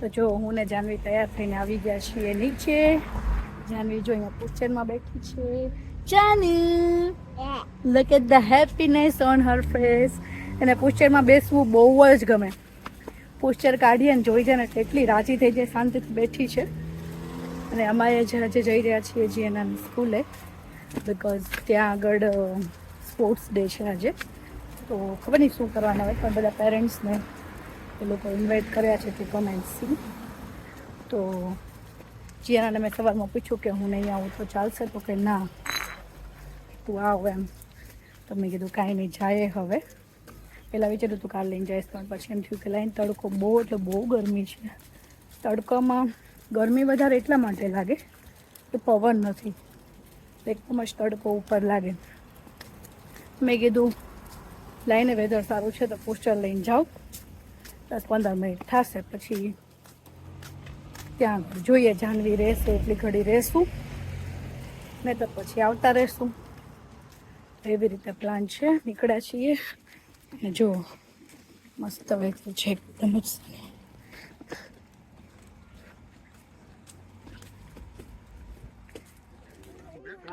તો જો હું ને જાનવી તૈયાર થઈને આવી ગયા છીએ નીચે. જાનવી જો અહીંયા પોસ્ચરમાં બેઠી છે. Jani look at the happiness on her face અને પોસ્ચરમાં બેસવું બહુ જ ગમે. પોસ્ચર કાઢીએ ને જોઈ જાય ને એટલી રાજી થઈ જાય, શાંતિથી બેઠી છે. અને અમારે જે આજે જઈ રહ્યા છીએ જીએનએમ સ્કૂલે બિકોઝ ત્યાં આગળ સ્પોર્ટ્સ ડે છે આજે. તો ખબર નહીં શું કરવાના હોય, પણ બધા પેરેન્ટ્સને એ લોકો ઇન્વાઇટ કર્યા છે એન્ડ સી તો જીયાનાને મેં સવારમાં પૂછ્યું કે હું નહીં આવું તો ચાલશે તો કે ના. તું આવ એમ. તો મેં કીધું કાંઈ નહીં, જાય હવે. પહેલાં વિચાર્યું તું કાલ લઈને જઈશ, પણ પછી એમ થયું કે લાઈન તડકો બહુ, એટલે બહુ ગરમી છે. તડકામાં ગરમી વધારે એટલા માટે લાગે કે પવન નથી. એકદમ જ તડકો ઉપર લાગે. મેં કીધું, લાઈને વેધર સારું છે તો પોસ્ટર લઈને જાઓ. દસ પંદર મિનિટ થશે, પછી ત્યાં જોઈએ, જાનવી રહેશે, એટલી ઘડી રહેશું. નહીં તો પછી આવતા રહેશું. એવી રીતે પ્લાન છે. નીકળ્યા છીએ. અને જો, મસ્ત વ્યક્તિ છે. એકદમ જ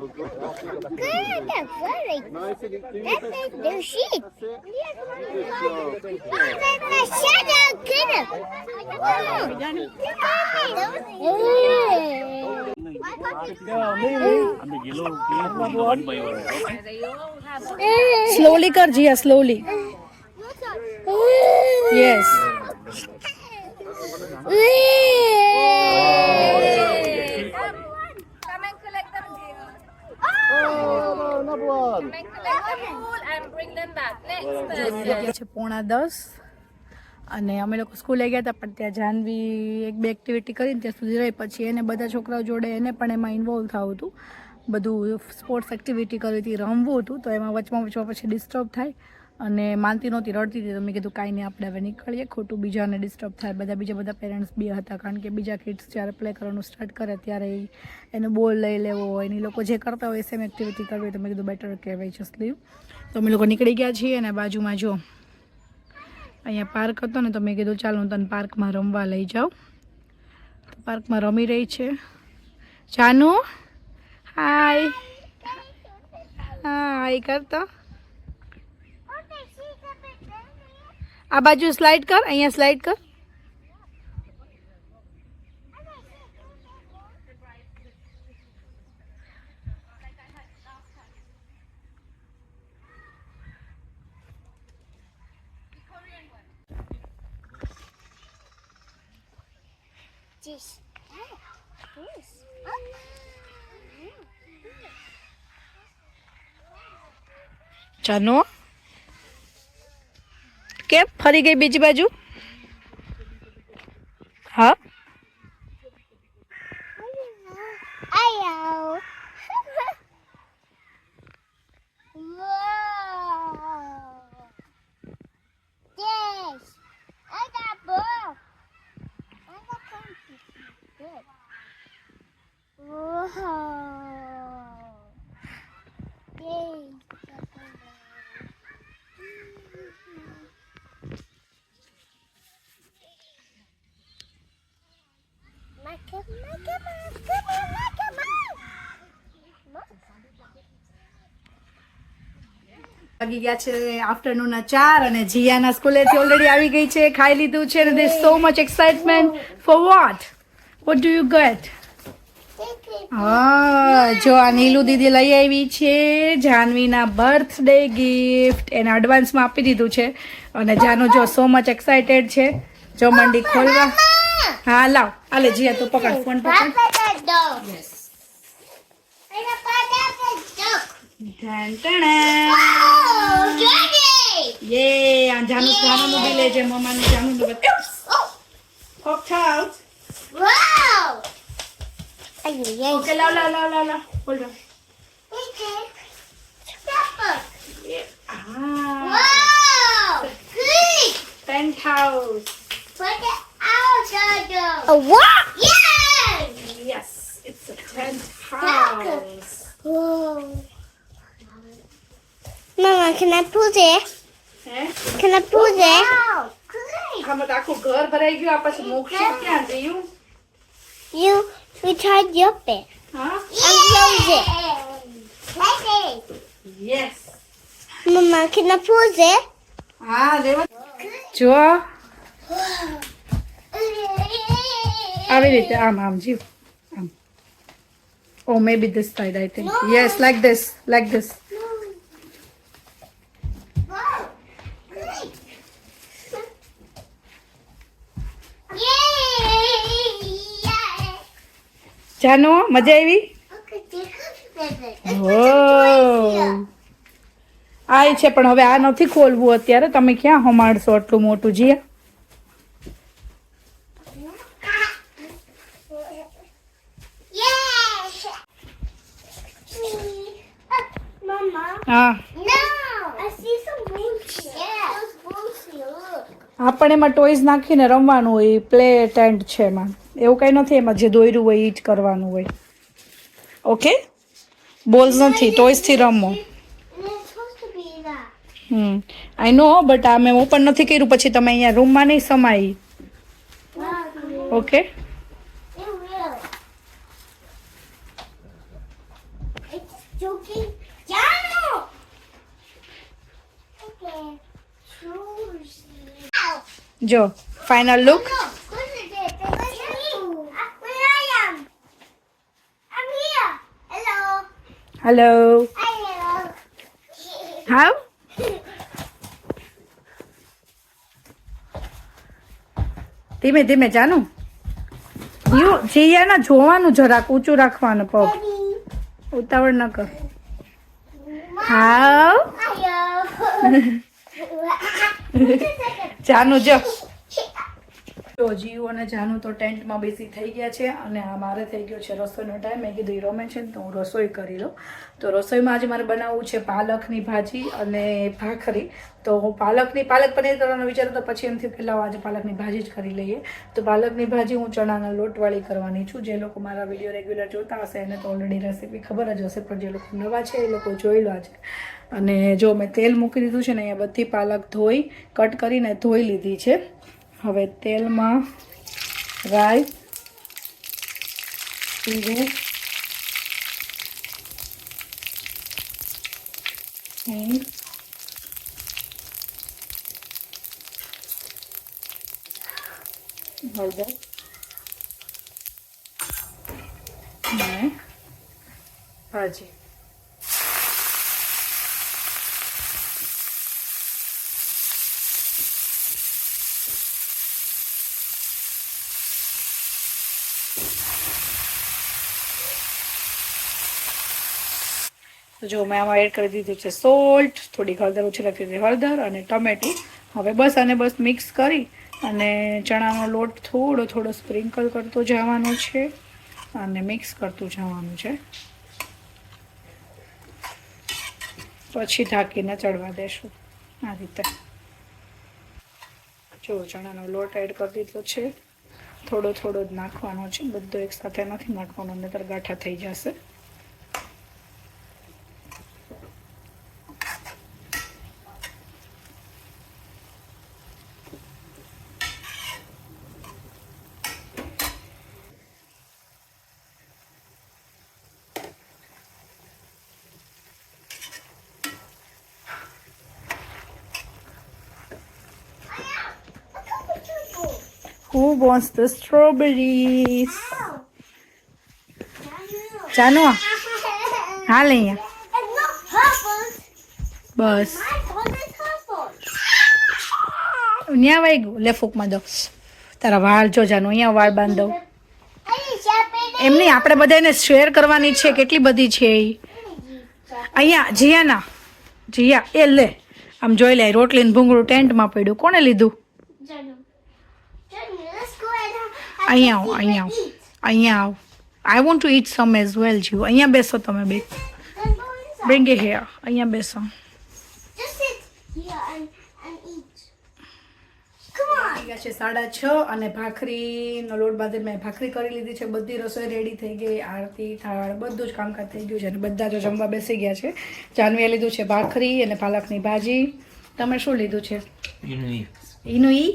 Good, very good. That's sheep. Shadow. Slowly, Karjia, slowly. Yes. છે પોણા દસ. અને અમે લોકો સ્કૂલે ગયા હતા પણ ત્યાં જાનવી એક બે એક્ટિવિટી કરીને ત્યાં સુધી રહી. પછી એને બધા છોકરાઓ જોડે એને પણ એમાં ઇન્વોલ્વ થવું હતું. બધું સ્પોર્ટ્સ એક્ટિવિટી કરી હતી રમવું હતું. તો એમાં વચમાં વચમાં પછી ડિસ્ટર્બ થાય. અને માનતી નહોતી, રડતી હતી. તો મેં કીધું, કાંઈ નહીં, આપણે હવે નીકળીએ. ખોટું બીજાને ડિસ્ટર્બ થાય. બધા, બીજા બધા પેરેન્ટ્સ બી હતા. કારણ કે બીજા કિડ્સ જ્યારે પ્લે કરવાનું સ્ટાર્ટ કરે ત્યારે એનો બોલ લઈ લેવો હોય એની લોકો જે કરતા હોય સેમ એક્ટિવિટી કરવી હોય. તો મેં કીધું બેટર કહેવાય જસ્ટ લીવ તો અમે લોકો નીકળી ગયા છીએ અને બાજુમાં જો અહીંયા પાર્ક હતો ને, તો મેં કીધું, ચાલ, હું તને પાર્કમાં રમવા લઈ જાઉં. પાર્કમાં રમી રહી છે. જાનુ? હાય હાય કરતો? આ બાજુ સ્લાઇડ કર અહીંયા સ્લાઇડ કર Just. જાનુ કેમ ફરી ગઈ બીજી બાજુ. હા. વાગી ગયા છે આફ્ટરનૂનના ચાર અને જીયાના સ્કૂલેથી ઓલરેડી આવી ગઈ છે ખાઈ લીધું છે અને so much excitement for what what do you get હા જો આ નીલુ દીદી લઈ આવી છે જાનવીના બર્થડે ગિફ્ટ એને એડવાન્સમાં આપી દીધું છે. અને જાનુ જો સો મચ એક્સાઇટેડ છે. જો મંડી ખોલવા હા લાવ. આલે જીયા તો પકડ ફોન પકડ. The And Janu's gone on the village and mom and Janu the Oops! Popped out. Wow! Okay, la la la la la. Hold on. Okay. Yeah. Ah. Wow! Great! Penthouse. Put it out, A what? Yeah! Yes, it's a penthouse. Whoa. Mama, can I put it? હે? Can I put it? Wow! Great! આમાં તો આખું ઘર ભરાઈ ગયું આ પછી મૂકશું ક્યાં જયું You, we tried your bed. હા And close it. Like it. Yes Mama, can I put it? હા લેવા જો આવી રીતે આમ આમ જીવ આમ ઓ maybe this side I think yes like this like this જાનો મજા આવી આ છે પણ હવે આ નથી ખોલવું અત્યારે તમે ક્યાં હમાડશો આટલું મોટું જીયા. આપણે એમાં ટોયઝ નાખીને રમવાનું હોય પ્લે ટેન્ટ છે એમાં એવું કંઈ નથી એમાં જે દોર્યું હોય એ જ કરવાનું હોય. ઓકે? બોલ્સ નથી ટોયસથી રમો. હમ. આઈ નો બટ આ મેં ઓપન નથી કર્યું પછી તમે અહીંયા રૂમમાં નહીં સમાઈ. ઓકે! જો final look hello Hello. How ધીમે ધીમે જાનું. જીવ જીયાના જોવાનું જરાક ઊંચું રાખવાનું પગ. ઉતાવળ ન કર. હાવ જાનું જો. જો જીવ અને જાનું તો ટેન્ટમાં બેસી થઈ ગયા છે અને આ મારે થઈ ગયો છે રસોઈનો ટાઈમ મેં કીધું, ઈ રમે છે ને, તો હું રસોઈ કરી લઉં. તો રસોઈમાં આજે મારે બનાવવું છે પાલકની ભાજી અને ભાખરી. તો હું પાલકની, પાલક પનીર કરવાનો વિચાર તો પછી એમથી પહેલાં આજે પાલકની ભાજી જ કરી લઈએ. તો પાલકની ભાજી હું ચણાના લોટવાળી કરવાની છું. જે લોકો મારા વીડિયો રેગ્યુલર જોતા હશે, એને તો ઓલરેડી રેસીપી ખબર જ હશે, પણ જે લોકો નવા છે, એ લોકો જોઈ લો છે. અને જો મેં તેલ મૂકી દીધું છે ને, અહીંયા બધી પાલક ધોઈ, કટ કરીને ધોઈ લીધી છે. હવે તેલમાં રાઈ જીરું હિંગ હળદર અને ભાજી. તો જો મેં આમાં એડ કરી દીધું છે સોલ્ટ થોડીક હળદર ઓછી રાખી દીધી. હળદર અને ટમેટું. હવે બસ આને બસ મિક્સ કરી અને ચણાનો લોટ થોડો થોડો સ્પ્રિંકલ કરતો જવાનો છે અને મિક્સ કરતું જવાનું છે. પછી ઢાંકીને ચડવા દેશું આ રીતે. જો ચણાનો લોટ એડ કરી દીધો છે. થોડો થોડો જ નાખવાનો છે. બધો એકસાથે નથી નાખવાનો, નહીતર ગાંઠા થઈ જશે. Who wants the strawberries? હાલ અહીંયા It's not purple. Bus My phone is purple. ત્યાં વાઈ ગયું લે ફૂકમાં દો તારા વાળ જો જાનું. અહીંયા વાળ બાંધ. દઉં એમની આપણે બધાને શેર કરવાની છે. કેટલી બધી છે એ. અહીંયા જીયાના. જીયા, એ લે. આમ જોઈ લે, રોટલીન ભૂંગળું ટેન્ટમાં પડ્યું. કોણે લીધું? અહીંયા આવો અહીંયા આવો અહીંયા આવો I want to eat some as well જીવ અહીંયા બેસો તમે બે. બ્રિંગ એ હેર અહીંયા બેસો. Just sit here and, and eat. Come on. થઈ ગયા છે સાડા છ અને ભાખરીનો લોટ બાદ મેં ભાખરી કરી લીધી છે. બધી રસોઈ રેડી થઈ ગઈ. આરતી થાળ બધું જ કામકાજ થઈ ગયું છે અને બધા જો જમવા બેસી ગયા છે. જાનવીએ લીધું છે ભાખરી અને પાલકની ભાજી. તમે શું લીધું છે? એનું ઈ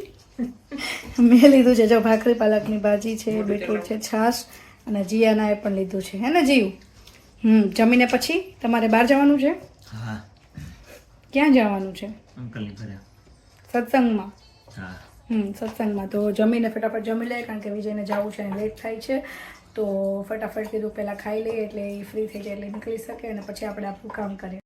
મેં લીધું છે. જો ભાખરી પાલકની ભાજી છે બીટરૂટ છે છાશ અને જીયાનાએ પણ લીધું છે. હે ને જીવ હમ જમીને પછી તમારે બહાર જવાનું છે? હા. ક્યાં જવાનું છે? અંકલની ઘરે. સત્સંગમાં? હા. હમ સત્સંગમાં. તો જમીને ફટાફટ જમી લે કારણ કે વિજયને જવું છે અને લેટ થાય છે. તો ફટાફટ કીધું પહેલાં ખાઈ લઈએ એટલે એ ફ્રી થઈ જાય એટલે નીકળી શકે અને પછી આપણે આપણું કામ કરીએ.